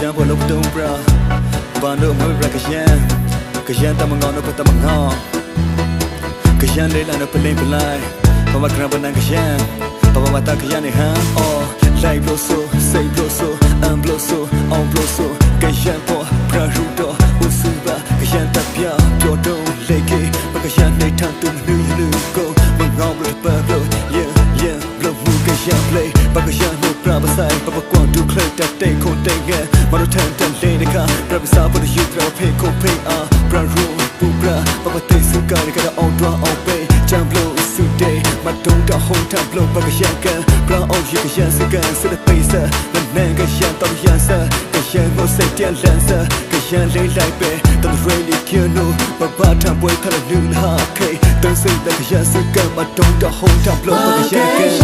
យ៉ាងបលុកតុងប្រាបាននៅមើលរកយ៉ាងកយ៉ាងតាមងងនៅបតាមងងកយ៉ាងលេលានៅពេលពេលឡាយបមកក្រាបណាកយ៉ាងបបមកតាកយ៉ាងនេះហាអូឡៃប្លូសូសេប្លូសូអាំប្លូសូអងប្លូសូកយ៉ាងពោប្រារូតអូស៊ូបាកយ៉ាងតាប្យាប្លូតុងលេគេបកយ៉ាងនៃថាទុំនឺនឺកោមងងប្លូប៉ប្លូយ៉ាយ៉ាប្លូមូកយ៉ាងផ្លេបកយ៉ាងပြပဆိုင်ပပကွန်ဒူခလက်တက်တေကိုတေငယ်မရထန်တန်လေးတကပြပစာပဒယူထရဖေကိုဖေအာဘရရူပူပရာပပတေစုကရကအောင်တွာအောင်ပေချမ်ဘလူးစုတေမတုံးကဟုံးထပ်ဘလုံးပကရကံဘလောင်အောင်ရကရစကန်စတဲ့ပေးစနနန်ကရတော့ရစကရကိုစက်တန်လန်စကရလေးလိုက်ပဲတမရေလီကီနိုပပထံပွဲထရလူနာခေတန်စိတ်တဲ့ရစကန်မတုံးကဟုံးထပ်ဘလုံးပကရကံ